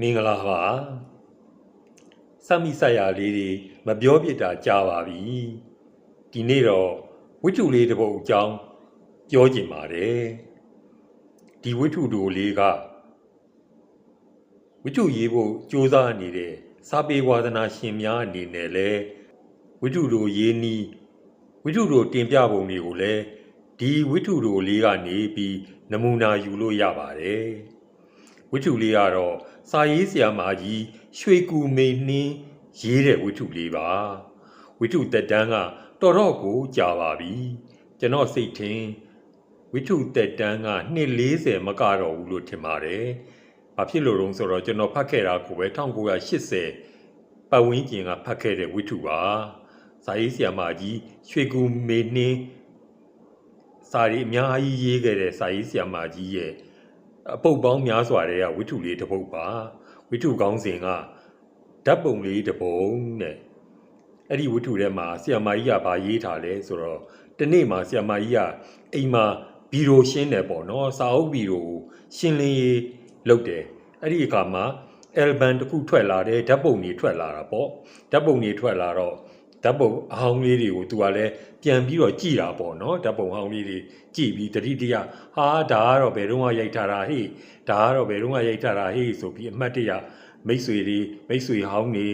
မင်္ဂလာပါစမိဆက်ရလေးတွေမပြောပြတာကြာပါပြီဒီနေ့တော့ဝိတ္ထုလေးတစ်ပုဒ်အကြောင်းပြောချင်ပါတယ်ဒီဝိတ္ထုတို့လေးကဝိတ္ထုရေးဖို့ကြိုးစားနေတဲ့စာပေဝါဒနာရှင်များအနေနဲ့လဲဝိတ္ထုတို့ရေးနီးဝိတ္ထုတို့တင်ပြပုံတွေကိုလည်းဒီဝိတ္ထုတို့လေးကနေပြီးနမူနာယူလို့ရပါတယ် ဝိတ္ထုလေးကတော့စာရေးဆရာမကြီးရွှေကူမိန်နှင်းရေးတဲ့ဝိတ္ထုလေးပါဝိတ္ထုတက်တန်းကတော်တော့ကိုကြာပါပြီကျွန်တော်စိတ်ထင်ဝိတ္ထုတက်တန်းကနှစ်40မကတော့ဘူးလို့ထင်ပါတယ်ဘာဖြစ်လို့လဲဆိုတော့ကျွန်တော်ဖတ်ခဲ့တာကိုပဲ1980ပတ်ဝန်းကျင်ကဖတ်ခဲ့တဲ့ဝိတ္ထုပါစာရေးဆရာမကြီးရွှေကူမေနှင်းစာရေးအများကြီးရေးခဲ့တဲ့စာရေးဆရာမကြီးရဲ့ အပုတ်ပေါင်းများစွာတဲ့ဝိတ္ထုလေးတစ်ပုဒ်ပါဝိတ္ထုကောင်းစဉ်ကဓာတ်ပုံလေးတစ်ပုံနဲ့အဲ့ဒီဝိတ္ထုထဲမှာဆရာမကြီးကဗာရေးထားလဲဆိုတော့တနေ့မှာဆရာမကြီးကအိမ်မှာဘီရိုရှင်းတယ်ပေါ့နော်စာအုပ်ဘီရိုကိုရှင်းလင်းရေးလုပ်တယ်အဲ့ဒီအခါမှာအယ်ဘန်တစ်ခုထွက်လာတယ်ဓာတ်ပုံတွေထွက်လာတာပေါ့ဓာတ်ပုံတွေထွက်လာတော့ ဓာတ်ပုံအဟောင်းလေးတွေကိုသူကလည်းပြန်ပြီးတော့ကြည်တာပေါ့နော်ဓာတ်ပုံအဟောင်းလေးတွေကြည်ပြီးတတိတရဟာဒါကတော့ဘယ်တော့မှရိုက်ထားတာဟေ့ဒါကတော့ဘယ်တော့မှရိုက်ထားတာဟေ့ဆိုပြီးအမှတ်တရမိတ်ဆွေတွေမိတ်ဆွေဟောင်းတွေ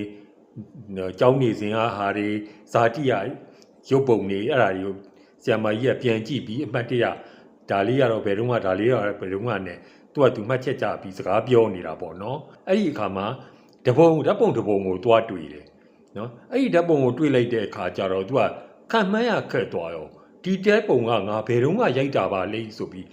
ကျောင်းနေစဉ်ကဟာတွေဇာတိရရုပ်ပုံတွေအဲ့ဒါတွေကိုဆရာမကြီးကပြန်ကြည့်ပြီးအမှတ်တရဒါလေးကတော့ဘယ်တော့မှဒါလေးကတော့ဘယ်တော့မှနဲ့သူကသူမှတ်ချက်ကြပြီးစကားပြောနေတာပေါ့နော်အဲ့ဒီအခါမှာတပုံဓာတ်ပုံတပုံကိုသွားတွေ့တယ် နော်အဲ့ဒီဓာတ်ပုံကိုတွေ့လိုက်တဲ့အခါကျတော့သူကခံမှန်းရခက်သွားရောဒီတဲပုံကငါဘယ်တော့မှရိုက်တာပါလိမ့်ဆိုပြီး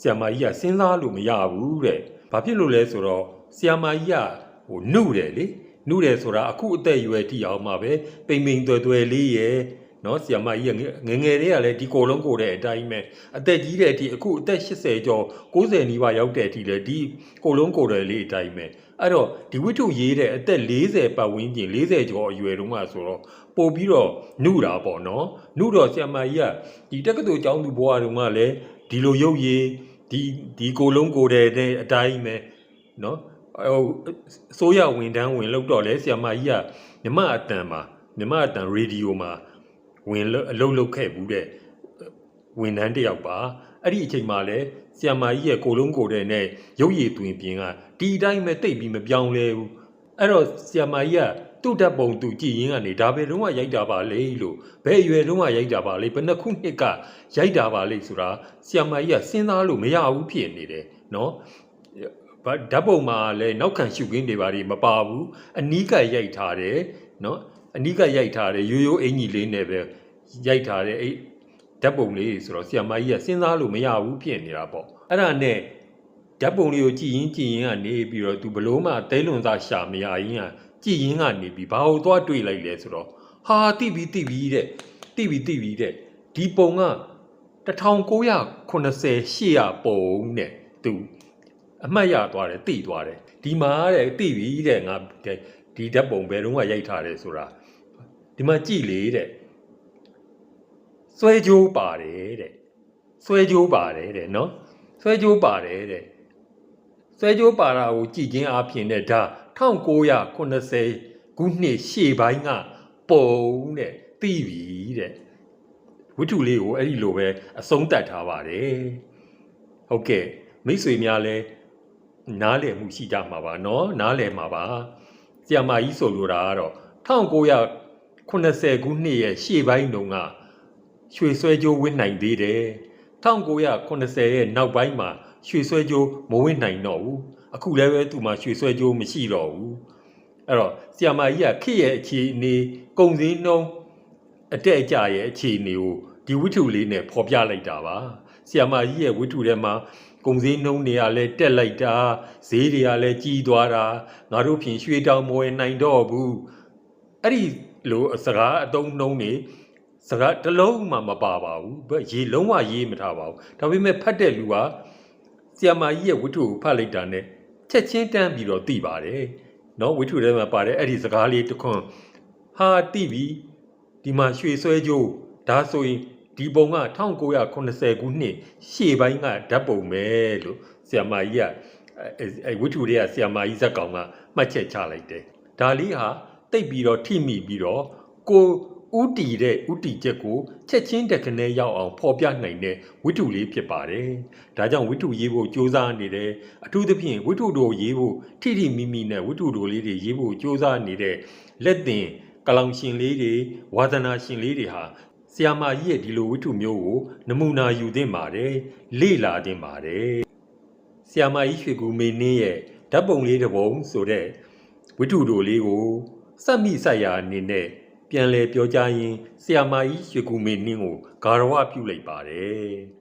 ဆရာမကြီးကစဉ်းစားလို့မရဘူးတဲ့ဘာဖြစ်လို့လဲဆိုတော့ဆရာမကြီးကဟိုနှုတ်တယ်လေနှုတ်တယ်ဆိုတာအခုအသက်အရွယ်ထိအောင်မှပဲပိန်ပိန်တွယ်တွယ်လေးရဲ့နော်ဆီယမကြီးကငငယ်လေးကလည်းဒီကိုလုံးကိုတဲ့အတိုင်းပဲအသက်ကြီးတဲ့အထိအခုအသက်80ကျော်90နီးပါးရောက်တဲ့အထိလည်းဒီကိုလုံးကိုတဲ့လေးအတိုင်းပဲ အဲ့တော့ဒီဝိထုရေးတဲ့အသက်40ပတ်ဝန်းကျင်40ကျော်အရွယ်တုန်းကဆိုတော့ပို့ပြီးတော့နှုတာပေါ့နော်နှုတော့ဆီယမကြီးကဒီတက္ကသိုလ်ကျောင်းသူဘဝတုန်းကလည်းဒီလိုရုပ်ရည်ဒီဒီကိုလုံးကိုတဲ့အတိုင်းပဲနော်ဟိုဆိုရဝန်တန်းဝင်လောက်တော့လဲဆီယမကြီးကမြမအတန်မှာမြမအတန်ရေဒီယိုမှာဝင်အလုပ်လုပ်ခဲ့ဘူးတဲ့ဝန်ထမ်းတယောက်ပါ အဲ့ဒီအချိန်မှာလဲဆီယမကြီးရဲ့ကိုလုံးကိုတဲ့နဲ့ရုပ်ရည်တွင်ပြင်ကဒီအတိုင်းပဲတိတ်ပြီးမပြောင်းလဲဘူးအဲ့တော့ဆီယမကြီးကသူ့ဓာတ်ပုံသူကြည်ရင်းကနေဒါပဲလုံးဝရိုက်တာပါလေလို့ဘယ်အရွယ်လုံးဝရိုက်တာပါလေဘယ်နှခုနှစ်ကရိုက်တာပါလေဆိုတာဆီယမကြီးကစဉ်းစားလို့မရဘူးဖြစ်နေတယ်နော်ဓာတ်ပုံမှာလည်းနောက်ခံရှုခင်းတွေပါတွေမပါဘူးအနီးကရိုက်ထားတယ်နော်အနီးကရိုက်ထားတယ်ရိုးရိုးအင်ကြီးလေးနဲ့ပဲရိုက်ထားတယ်အဲ့ ဓာတ်ပုံလေးဆိုတော့ဆီယမကြီးကစဉ်းစားလို့မရဘူးဖြစ်နေတာပေါ့အဲ့ဒါနဲ့ဓာတ်ပုံလေးကိုကြည်ရင်ကြည်ရင်ကနေပြီးတော့သူဘလို့မှတဲလွန်စားရှာမရရင်ကကြည်ရင်ကနေပြီးဘာလို့သွားတွေ့လိုက်လဲဆိုတော့ဟာတိပြီးတိပြီးတဲ့တိပြီးတိပြီးတဲ့ဒီပုံက1980 800ပုံနဲ့သူအမှတ်ရသွားတယ်တိသွားတယ်ဒီမှာတဲ့တိပြီးတဲ့ငါဒီဓာတ်ပုံဘယ်တော့မှရိုက်ထားတယ်ဆိုတာဒီမှာကြည်လေတဲ့ ဆွဲကြိုးပါတယ်တဲ့ဆွဲကြိုးပါတယ်တဲ့နော်ဆွဲကြိုးပါတယ်တဲ့ဆွဲကြိုးပါတာကိုကြည်ချင်းအပြင်နဲ့ဒါ1980ခုနှစ်ရှေ့ပိုင်းကပုံတဲ့သိပြီတဲ့ဝတ္ထုလေးကိုအဲ့ဒီလိုပဲအဆုံးသတ်ထားပါတယ်ဟုတ်ကဲ့မိတ်ဆွေများလည်းနားလည်မှုရှိကြမှာပါနော်နားလည်မှာပါဆရာမကြီးဆိုလိုတာကတော့1980ခုနှစ်ရဲ့ရှေ့ပိုင်းတုန်းက ရွှေဆွဲကြိုးဝင်းနိုင်သေးတယ်1980ရဲ့နောက်ပိုင်းမှာရွှေဆွဲကြိုးမဝင်းနိုင်တော့ဘူးအခုလည်းပဲသူ့မှာရွှေဆွဲကြိုးမရှိတော့ဘူးအဲ့တော့ဆီယမကြီးကခေရဲ့အခြေအနေကုံစင်းနှုံးအတက်အကျရဲ့အခြေအနေကိုဒီဝိထုလေးနဲ့ဖော်ပြလိုက်တာပါဆီယမကြီးရဲ့ဝိထုထဲမှာကုန်စည်နှုန်းတွေကလည်းတက်လိုက်တာဈေးတွေကလည်းကြီးသွားတာငါတို့ဖြင့်ရွှေတောင်မဝယ်နိုင်တော့ဘူးအဲ့ဒီလိုစကားအတုံးနှုံးနေ စကားတစ်လုံးမှမပါပါဘူးရေလုံးဝရေးမထားပါဘူးဒါပေမဲ့ဖတ်တဲ့လူကဆီယမာကြီးရဲ့ဝတ္ထုကိုဖတ်လိုက်တာနဲ့ချက်ချင်းတန်းပြီးတော့သိပါတယ်နော်ဝတ္ထုထဲမှာပါတယ်အဲ့ဒီစကားလေးတစ်ခွန်းဟာသိပြီဒီမှာရွှေဆွဲကြိုးဒါဆိုရင်ဒီပုံက1980ခုနှစ်ရှေ့ပိုင်းကဓာတ်ပုံပဲလို့ဆရာမကြီးကအဲအဲဝိထုတွေကဆီယာမာကြီးဇက်ကောင်ကမှတ်ချက်ချလိုက်တယ်ဒါလေးဟာတိတ်ပြီးတော့ထိမိပြီးတော့ကို ဥတီတဲ့ဥတီချက်ကိုချက်ချင်းတကနဲ့ရောက်အောင်ဖော်ပြနိုင်တဲ့ဝိတုလေးဖြစ်ပါတယ်။ဒါကြောင့်ဝိတုရေးဖို့ကြိုးစားနေတဲ့အထူးသဖြင့်ဝိတုတို့ရေးဖို့ထိထိမိမိနဲ့ဝိတုတို့လေးတွေရေးဖို့ကြိုးစားနေတဲ့လက်တင်ကလောင်ရှင်လေးတွေဝါသနာရှင်လေးတွေဟာဆရာမကြီးရဲ့ဒီလိုဝိတုမျိုးကိုနမူနာယူသင့်ပါတယ်။လေ့လာသင့်ပါတယ်။ဆရာမကြီးရွှေကူမေနင်းရဲ့ဓာတ်ပုံလေးတစ်ပုံဆိုတဲ့ဝိတုတို့လေးကိုစက်မိဆက်ရာအနေနဲ့ ပြန်လည်ပြောကြားရင်းဆီယာမာကြီးရွှေကူမေနင်းကိုဂါရဝပြုလိုက်ပါတယ်